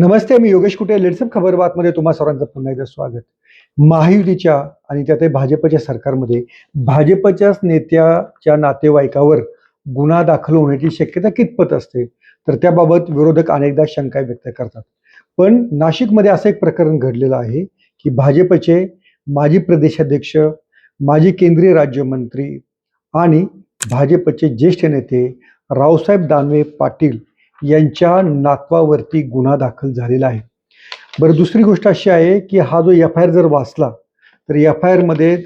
नमस्ते मी योगेश कुटे लेट्सअप खबर बातमध्ये तुम्हा सर्वांचं पुन्हा एकदा स्वागत. महायुतीच्या आणि त्यात भाजपच्या सरकारमध्ये भाजपच्याच नेत्याच्या नातेवाईकावर गुन्हा दाखल होण्याची शक्यता कितपत असते? तर त्याबाबत विरोधक अनेकदा शंका व्यक्त करतात. पण नाशिकमध्ये असं एक प्रकरण घडलेलं आहे की भाजपचे माजी प्रदेशाध्यक्ष माजी केंद्रीय राज्यमंत्री आणि भाजपचे ज्येष्ठ नेते रावसाहेब दानवे पाटील यांच्या नातवावरती गुन्हा दाखल झालेला आहे. बरं दुसरी गोष्ट अशी आहे की हा जो एफ आय आर जर वाचला तर एफ आय आरमध्ये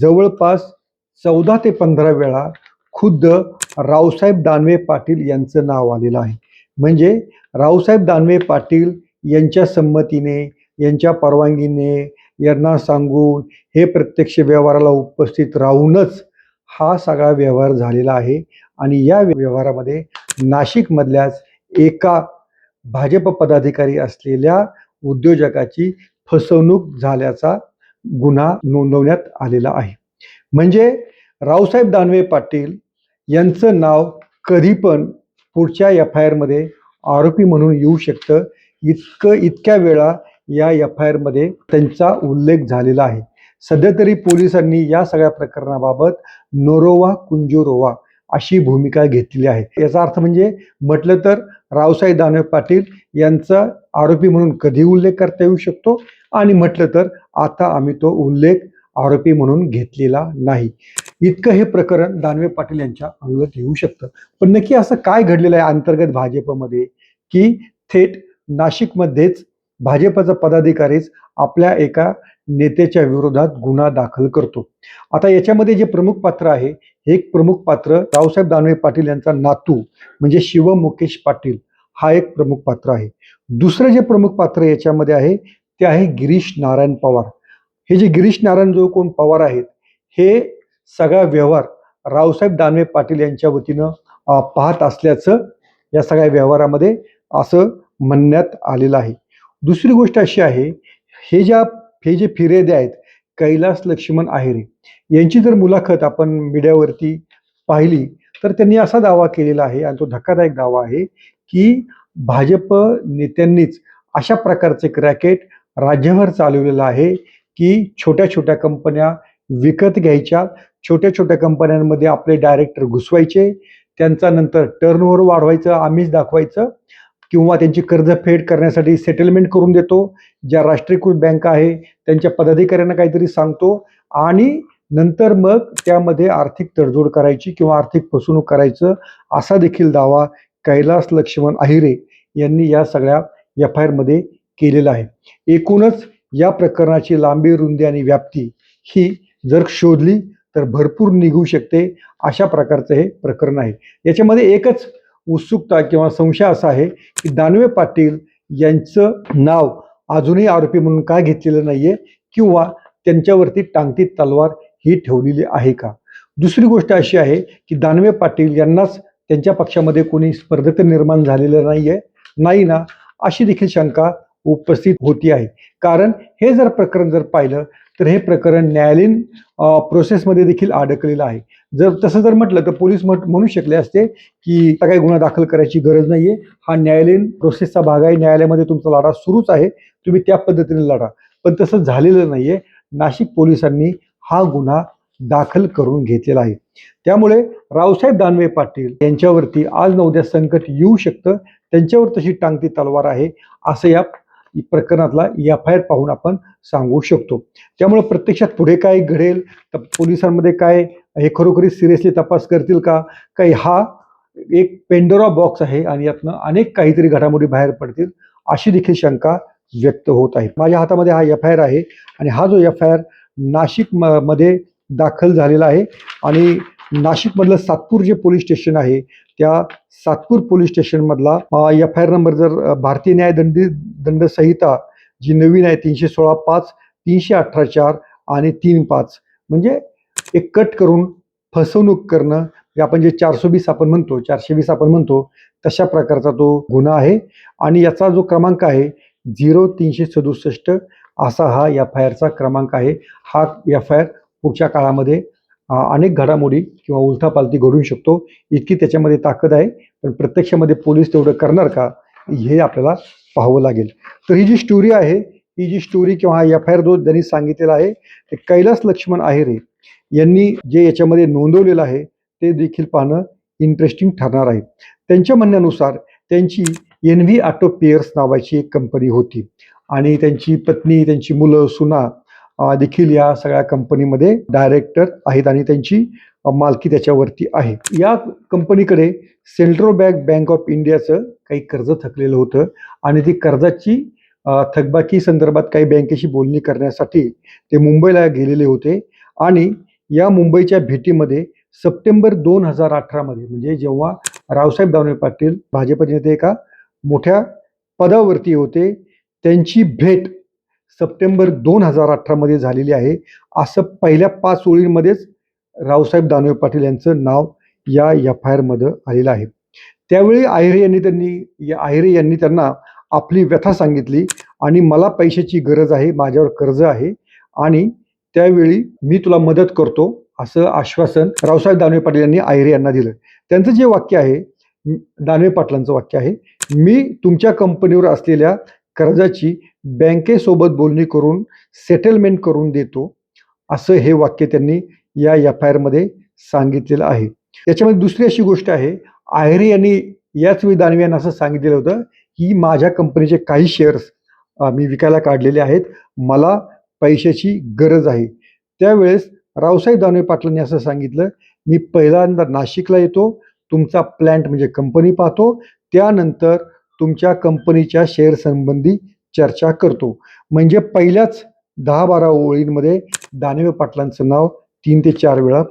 जवळपास चौदा ते पंधरा वेळा खुद्द रावसाहेब दानवे पाटील यांचं नाव आलेलं आहे. म्हणजे रावसाहेब दानवे पाटील यांच्या संमतीने यांच्या परवानगीने यांना सांगून हे प्रत्यक्ष व्यवहाराला उपस्थित राहूनच हा सगळा व्यवहार झालेला आहे. आणि या व्यवहारामध्ये नाशिकमधल्याच एका भाजप पदाधिकारी असलेल्या उद्योजकाची फसवणूक झाल्याचा गुन्हा नोंदवण्यात आलेला आहे. म्हणजे रावसाहेब दानवे पाटील यांचं नाव कधी पण पुढच्या एफ आय आरमध्ये आरोपी म्हणून येऊ शकतं. इतकं इतक्या वेळा या एफ आय आरमध्ये त्यांचा उल्लेख झालेला आहे. सध्या तरी पोलिसांनी या सगळ्या प्रकरणाबाबत नोरोवा कुंजोरोवा अशी भूमिका घेतलेली आहे. याचा अर्थ म्हणजे म्हटलं तर रावसाहेब दानवे पाटील यांचा आरोपी म्हणून कधी उल्लेख करता येऊ शकतो? आणि म्हटलं तर आता आम्ही तो उल्लेख आरोपी म्हणून घेतलेला नाही. इतकं हे प्रकरण दानवे पाटील यांच्या अंगत येऊ शकतं. पण नक्की असं काय घडलेलं आहे अंतर्गत भाजपमध्ये? की थेट नाशिकमध्येच भाजपचा पदाधिकारीच आपल्या एका नेत्याच्या विरोधात गुन्हा दाखल करतो. आता याच्यामध्ये जे प्रमुख पात्र आहे हे एक प्रमुख पात्र रावसाहेब दानवे पाटील यांचा नातू म्हणजे शिव मुकेश पाटील हा एक प्रमुख पात्र आहे. दुसरं जे प्रमुख पात्र याच्यामध्ये आहे ते आहे गिरीश नारायण पवार. हे जे गिरीश नारायण जो कोण पवार आहेत हे सगळा व्यवहार रावसाहेब दानवे पाटील यांच्या वतीनं पाहत असल्याचं या सगळ्या व्यवहारामध्ये असं म्हणण्यात आलेलं आहे. दुसरी गोष्ट अशी आहे हे ज्या हे जे फिरेदे आहेत कैलास लक्ष्मण आहेरे यांची जर मुलाखत आपण मीडियावरती पाहिली तर त्यांनी असा दावा केलेला आहे आणि तो धक्कादायक दावा आहे की भाजप नेत्यांनीच अशा प्रकारचे एक रॅकेट राज्यभर चालवलेलं आहे की छोट्या छोट्या कंपन्या विकत घ्यायच्या छोट्या छोट्या कंपन्यांमध्ये आपले डायरेक्टर घुसवायचे त्यांचा नंतर टर्नओव्हर वाढवायचं आम्हीच दाखवायचं किंवा त्यांची कर्जफेड करण्यासाठी सेटलमेंट करून देतो. ज्या राष्ट्रीयकृत बँक आहे त्यांच्या पदाधिकाऱ्यांना काहीतरी सांगतो आणि नंतर मग त्यामध्ये आर्थिक तडजोड करायची किंवा आर्थिक फसवणूक करायचं असा देखील दावा कैलास लक्ष्मण अहिरे यांनी या सगळ्या एफ आय आरमध्ये केलेला आहे. एकूणच या प्रकरणाची लांबी रुंदी आणि व्याप्ती ही जर शोधली तर भरपूर निघू शकते अशा प्रकारचं हे प्रकरण आहे. याच्यामध्ये एकच उत्सुकता किंवा संशय असा आहे की दानवे पाटील यांचं नाव अजूनही आरोपी म्हणून का घेतलेलं नाही आहे किंवा त्यांच्यावरती टांगती तलवार ही ठेवलेली आहे का? दुसरी गोष्ट अशी आहे की दानवे पाटील यांनाच त्यांच्या पक्षामध्ये कोणी स्पर्धक निर्माण झालेलं नाही आहे नाही ना अशी देखील शंका उपस्थित होती आहे. कारण हे जर प्रकरण जर पाहिलं तर हे प्रकरण न्यायालयीन प्रोसेसमध्ये देखील अडकलेलं आहे. जर तसं जर म्हटलं तर पोलीस म्हणू शकले असते की काही गुन्हा दाखल करायची गरज नाहीये. हा न्यायालयीन प्रोसेसचा भाग आहे. न्यायालयामध्ये तुमचा लढा सुरूच आहे. तुम्ही त्या पद्धतीने लढा. पण तसं झालेलं नाहीये. नाशिक पोलिसांनी हा गुन्हा दाखल करून घेतलेला आहे. त्यामुळे रावसाहेब दानवे पाटील यांच्यावरती आज न उद्या संकट येऊ शकतं. त्यांच्यावर तशी टांगती तलवार आहे असं या प्रकरणातला एफ आय आर पाहून आपण सांगू शकतो. त्यामुळे प्रत्यक्षात पुढे काय घडेल? तर पोलिसांमध्ये काय हे खरोखरी सिरियसली तपास करतील का? काही हा एक पेंडोरा बॉक्स आहे आणि यातनं अनेक काहीतरी घडामोडी बाहेर पडतील अशी देखील शंका व्यक्त होत आहे. माझ्या हातामध्ये हा एफ आय आर आहे आणि हा जो एफ आय आर नाशिक म- मध्ये दाखल झालेला आहे आणि नाशिकमधलं सातपूर जे पोलीस स्टेशन आहे त्या सातपूर पोलीस स्टेशनमधला एफ आय आर नंबर जर भारतीय न्याय दंडी दंड संहिता जी नवीन आहे तीनशे सोळा पाच तीनशे अठरा चार आणि तीन पाच म्हणजे एक कट करून फसवणूक करणं हे आपण जे चारशे वीस आपण म्हणतो चारशे वीस आपण म्हणतो तशा प्रकारचा तो गुन्हा आहे. आणि याचा जो क्रमांक आहे झिरो तीनशे सदुसष्ट असा हा एफ आय आरचा क्रमांक आहे. हा एफ आय आर पुढच्या काळामध्ये अनेक घडामोडी किंवा उलथापालथी घडू शकतो. इतकी त्याच्यामध्ये ताकद आहे. पण प्रत्यक्षामध्ये पोलीस तेवढं करणार का हे आपल्याला पाहावं लागेल. तर ही जी स्टोरी आहे ही जी स्टोरी किंवा हा एफ आय आर जो त्यांनी सांगितलेला आहे ते कैलास लक्ष्मण आहेरे यांनी जे याच्यामध्ये नोंदवलेलं आहे ते देखील पाहणं इंटरेस्टिंग ठरणार आहे. त्यांच्या म्हणण्यानुसार त्यांची एन व्ही ऑटो पेअर्स नावाची एक कंपनी होती. आणि त्यांची पत्नी त्यांची मुलं सुना देखील या सगळ्या कंपनीमध्ये डायरेक्टर आहेत आणि त्यांची मालकी त्याच्यावरती आहे. या कंपनीकडे सेंट्रल बँक बँक ऑफ इंडियाचं काही कर्ज थकलेलं होतं आणि ती कर्जाची थकबाकी संदर्भात काही बँकेशी बोलणी करण्यासाठी ते मुंबईला गेलेले होते आणि या मुंबईच्या भेटीमध्ये सप्टेंबर दोन हजार अठरामध्ये म्हणजे जेव्हा रावसाहेब दानवे पाटील भाजपचे नेते एका मोठ्या पदावरती होते त्यांची भेट सप्टेंबर दोन हजार अठरामध्ये झालेली आहे. असं पहिल्या पाच ओळींमध्येच रावसाहेब दानवे पाटील यांचं नाव या एफ आय आरमध्ये आलेलं आहे. त्यावेळी आहिरे यांनी त्यांनी या आहिरे यांनी त्यांना आपली व्यथा सांगितली आणि मला पैशाची गरज आहे माझ्यावर कर्ज आहे आणि त्यावेळी मी तुला मदत करतो असं आश्वासन रावसाहेब दानवे पाटील यांनी आयरे यांना दिलं. त्यांचं जे वाक्य आहे दानवे पाटलांचं वाक्य आहे मी तुमच्या कंपनीवर असलेल्या कर्जाची बँकेसोबत बोलणी करून सेटलमेंट करून देतो असं हे वाक्य त्यांनी या एफ आय आरमध्ये सांगितलेलं आहे. याच्यामध्ये दुसरी अशी गोष्ट आहे आहिरे यांनी याच वेळी दानवे यांना असं सांगितलेलं होतं की माझ्या कंपनीचे काही शेअर्स मी विकायला काढलेले आहेत मला पैशाची गरज आहे. त्यावेळेस रावसाहेब दानवे पाटलांनी असं सांगितलं मी पहिल्यांदा नाशिकला येतो तुमचा प्लॅन्ट म्हणजे कंपनी पाहतो त्यानंतर तुमच्या कंपनीच्या शेअर संबंधी चर्चा करतो. म्हणजे पहिल्याच दहा बारा ओळींमध्ये दानवे पाटलांचं नाव तीन ते चार वेळा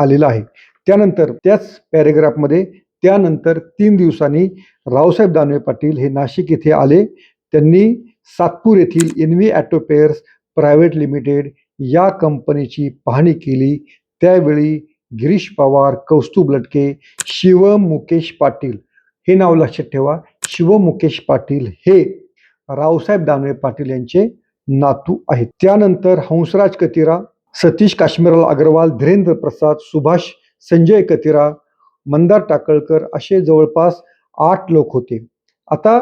आलेलं आहे. त्यानंतर त्याच पॅरेग्राफमध्ये त्यानंतर तीन दिवसांनी रावसाहेब दानवे पाटील हे नाशिक येथे आले. त्यांनी सातपूर येथील एनव्ही ॲटोपेअर्स प्रायव्हेट लिमिटेड या कंपनीची पाहणी केली. त्यावेळी गिरीश पवार कौस्तुभ लटके शिवम मुकेश पाटील. हे नाव लक्षात ठेवा. शिवम मुकेश पाटील हे रावसाहेब दानवे पाटील यांचे नातू आहेत. त्यानंतर हंसराज कतिरा सतीश काश्मीरलाल अग्रवाल धीरेंद्र प्रसाद सुभाष संजय कतिरा मंदार टाकळकर असे जवळपास आठ लोक होते. आता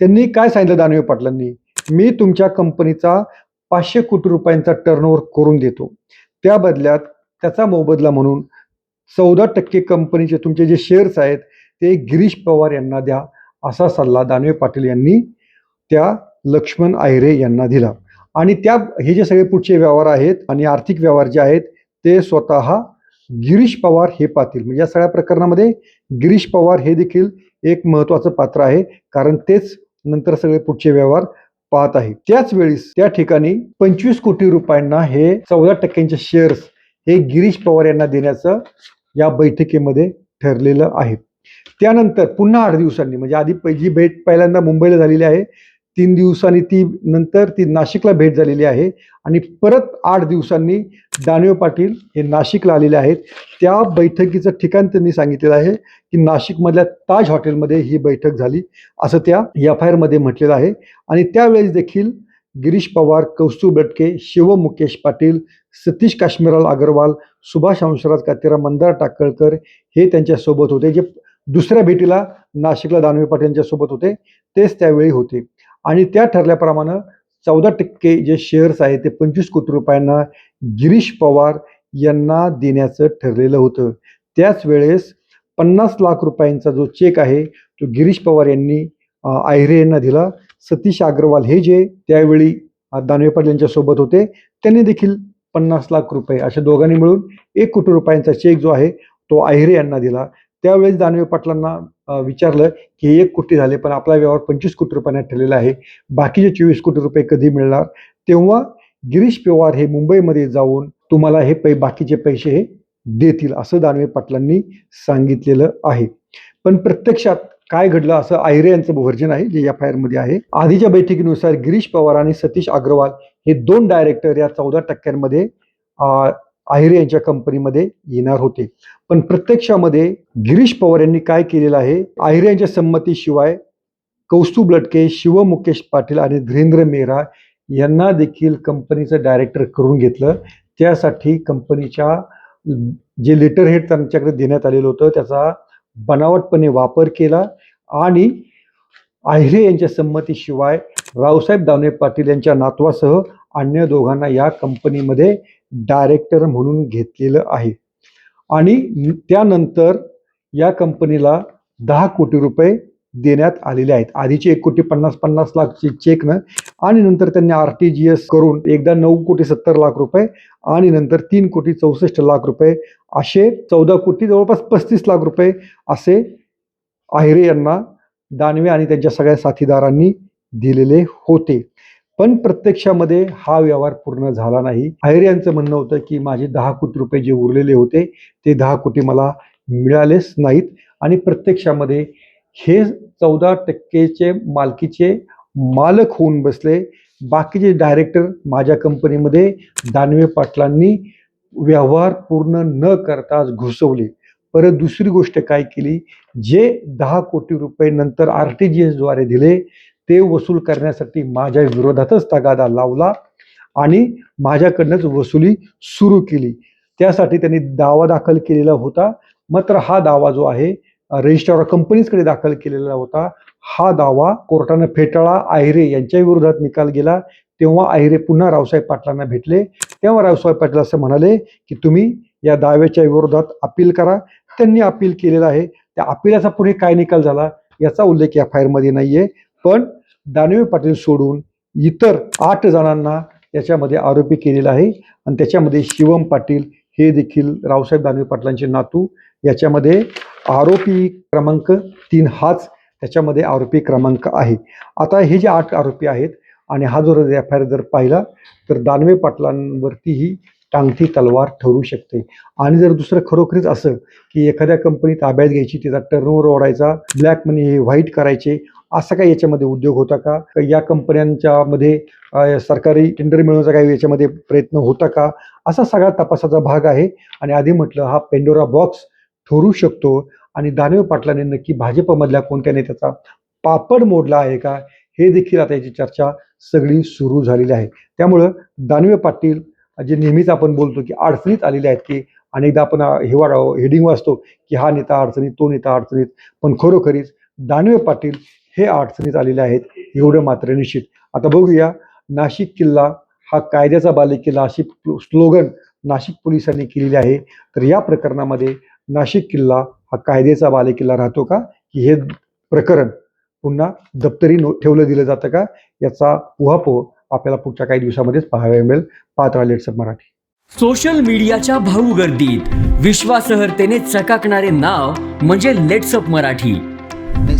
त्यांनी काय सांगितलं दानवे पाटलांनी? मी तुमच्या कंपनीचा पाचशे कोटी रुपयांचा टर्नओव्हर करून देतो. त्या बदल्यात त्याचा मोबदला म्हणून चौदा टक्के कंपनीचे तुमचे जे शेअर्स आहेत ते गिरीश पवार यांना द्या असा सल्ला दानवे पाटील यांनी त्या लक्ष्मण आहिरे यांना दिला. आणि त्या हे जे सगळे पुढचे व्यवहार आहेत आणि आर्थिक व्यवहार जे आहेत ते स्वतः गिरीश पवार हे पाहतील. म्हणजे या सगळ्या प्रकरणामध्ये गिरीश पवार हे देखील एक महत्त्वाचं पात्र आहे. कारण तेच नंतर सगळे पुढचे व्यवहार पाहत आहे. त्याच वेळेस त्या ठिकाणी पंचवीस कोटी रुपयांना हे चौदा टक्क्यांचे शेअर्स हे गिरीश पवार यांना देण्याचं या बैठकीमध्ये ठरलेलं आहे. त्यानंतर पुन्हा आठ दिवसांनी म्हणजे आधी जी भेट पहिल्यांदा मुंबईला झालेली आहे तीन दिवसांनी ती नंतर ती नाशिकला भेट झालेली आहे. आणि परत आठ दिवसांनी दानवे पाटील हे नाशिकला आलेले आहेत. त्या बैठकीचं ठिकाण त्यांनी सांगितलेलं आहे की नाशिकमधल्या ताज हॉटेलमध्ये ही बैठक झाली असं त्या एफ आय आरमध्ये म्हटलेलं आहे. आणि त्यावेळेस देखील गिरीश पवार कौस्तुभ बटके शिव मुकेश पाटील सतीश काश्मीरलाल अग्रवाल सुभाष हंसराज कातेरा मंदार टाकळकर हे त्यांच्यासोबत होते. जे दुसऱ्या भेटीला नाशिकला दानवे पाटील यांच्यासोबत होते तेच त्यावेळी होते. आणि त्या ठरल्याप्रमाणे चौदा टक्के जे शेअर्स आहेत ते पंचवीस कोटी रुपयांना गिरीश पवार यांना देण्याचं ठरलेलं होतं. त्याच वेळेस पन्नास लाख रुपयांचा जो चेक आहे तो गिरीश पवार यांनी आहिरे यांना दिला. सतीश अग्रवाल हे जे त्यावेळी दानवे पाटील यांच्यासोबत होते त्यांनी देखील पन्नास लाख रुपये अशा दोघांनी मिळून एक कोटी रुपयांचा चेक जो आहे तो आहिरे यांना दिला. त्यावेळेस दानवे पाटलांना विचारलं की हे एक कोटी झाले पण आपला व्यवहार पंचवीस कोटी रुपयांना ठरलेला आहे. बाकीचे चोवीस कोटी रुपये कधी मिळणार? तेव्हा गिरीश पवार हे मुंबईमध्ये जाऊन तुम्हाला हे पै बाकीचे पैसे हे देतील असं दानवे पाटलांनी सांगितलेलं आहे. पण प्रत्यक्षात काय घडलं असं आयरे यांचं व्हर्जन आहे जे एफ आय आरमध्ये आहे. आधीच्या बैठकीनुसार गिरीश पवार आणि सतीश अग्रवाल हे दोन डायरेक्टर या चौदा टक्क्यांमध्ये आहिरे यांच्या कंपनीमध्ये येणार होते. पण प्रत्यक्षामध्ये गिरीश पवार यांनी काय केलेलं आहे? आहिरे यांच्या संमतीशिवाय कौस्तुभ लटके शिव मुकेश पाटील आणि धीरेंद्र मेहरा यांना देखील कंपनीचं डायरेक्टर करून घेतलं. त्यासाठी कंपनीच्या जे लेटर हेड त्यांच्याकडे देण्यात आलेलं होतं त्याचा बनावटपणे वापर केला. आणि आहिरे यांच्या संमतीशिवाय रावसाहेब दानवे पाटील यांच्या नातवासह अन्य दोघांना या कंपनीमध्ये डायरेक्टर म्हणून घेतलेलं आहे. आणि त्यानंतर या कंपनीला दहा कोटी रुपये देण्यात आलेले आहेत. आधीचे एक कोटी पन्नास पन्नास लाखचे चेकनं आणि नंतर त्यांनी आर टी जी एस करून एकदा नऊ कोटी सत्तर लाख रुपये आणि नंतर तीन कोटी चौसष्ट लाख रुपये असे चौदा कोटी जवळपास पस्तीस लाख रुपये असे आहिरे यांना दानवे आणि त्यांच्या सगळ्या साथीदारांनी दिलेले होते. पण प्रत्यक्षामध्ये हा व्यवहार पूर्ण झाला नाही. आहिरे यांचं म्हणणं होतं की माझे दहा कोटी रुपये जे उरलेले होते ते दहा कोटी मला मिळालेच नाहीत. आणि प्रत्यक्षामध्ये हे चौदा टक्केचे मालकीचे मालक होऊन बसले. बाकीचे डायरेक्टर माझ्या कंपनीमध्ये दानवे पाटलांनी व्यवहार पूर्ण न करताच घुसवले. परत दुसरी गोष्ट काय केली? जे दहा कोटी रुपये नंतर आर टी जी एसद्वारे दिले ते वसूल करण्यासाठी माझ्या विरोधातच तगादा लावला आणि माझ्याकडनंच वसुली सुरू केली. त्यासाठी त्यांनी दावा दाखल केलेला होता. मात्र हा दावा जो आहे रजिस्ट्रार कंपनीजकडे दाखल केलेला होता हा दावा कोर्टानं फेटाळा आहिरे यांच्या विरोधात निकाल गेला. तेव्हा आहिरे पुन्हा रावसाहेब पाटलांना भेटले. तेव्हा रावसाहेब पाटील असं म्हणाले की तुम्ही या दाव्याच्या विरोधात अपील करा. त्यांनी अपील केलेलं आहे. त्या अपिलाचा पुढे काय निकाल झाला याचा उल्लेख या फायरमध्ये नाहीये. पण दानवे पाटील सोडून इतर आठ जणांना याच्यामध्ये आरोपी केलेला आहे. आणि त्याच्यामध्ये शिवम पाटील हे देखील रावसाहेब दानवे पाटलांचे नातू. याच्यामध्ये आरोपी क्रमांक तीन हाच त्याच्यामध्ये आरोपी क्रमांक आहे. आता हे जे आठ आरोपी आहेत आणि हा जो एफ आय आर जर पाहिला तर दानवे पाटलांवरती ही टांगती तलवार ठरू शकते. आणि जर दुसरं खरोखरीच असं की एखाद्या कंपनी ताब्यात घ्यायची तिचा टर्नओव्हर ओढायचा ब्लॅक मनी हे व्हाईट करायचे असा काही याच्यामध्ये उद्योग होता का? या कंपन्यांच्या मध्ये सरकारी टेंडर मिळवण्याचा काही याच्यामध्ये प्रयत्न होता का? असा सगळा तपासाचा भाग आहे. आणि आधी म्हटलं हा पेंडोरा बॉक्स ठरू शकतो. आणि दानवे पाटलांनी नक्की भाजपमधल्या कोणत्या नेत्याचा पापड मोडला आहे का? हे देखील आता याची चर्चा सगळी सुरू झालेली आहे. त्यामुळं दानवे पाटील जे नेहमीच आपण बोलतो की अडचणीत आलेले आहेत की अनेकदा आपण हे वाढ हेडिंग वाचतो की हा नेता अडचणीत तो नेता अडचणीत. पण खरोखरीच दानवे पाटील हे अडचणीत आलेले आहेत एवढं मात्र निश्चित. आता बघूया नाशिक किल्ला हा कायद्याचा बालेकिल्ला अशी स्लोगन नाशिक पोलिसांनी केलेली आहे. तर या प्रकरणामध्ये नाशिक किल्ला हा कायद्याचा बालेकिल्ला राहतो का? की हे प्रकरण पुन्हा दप्तरी नो ठेवलं दिलं जातं का? याचा उहापोह आपल्याला पुढच्या काही दिवसामध्येच पाहायला मिळेल. पाहत राहा लेट्सअप मराठी. सोशल मीडियाच्या भाऊ गर्दीत. विश्वासार्हतेने चकाकणारे नाव म्हणजे लेट्सअप मराठी.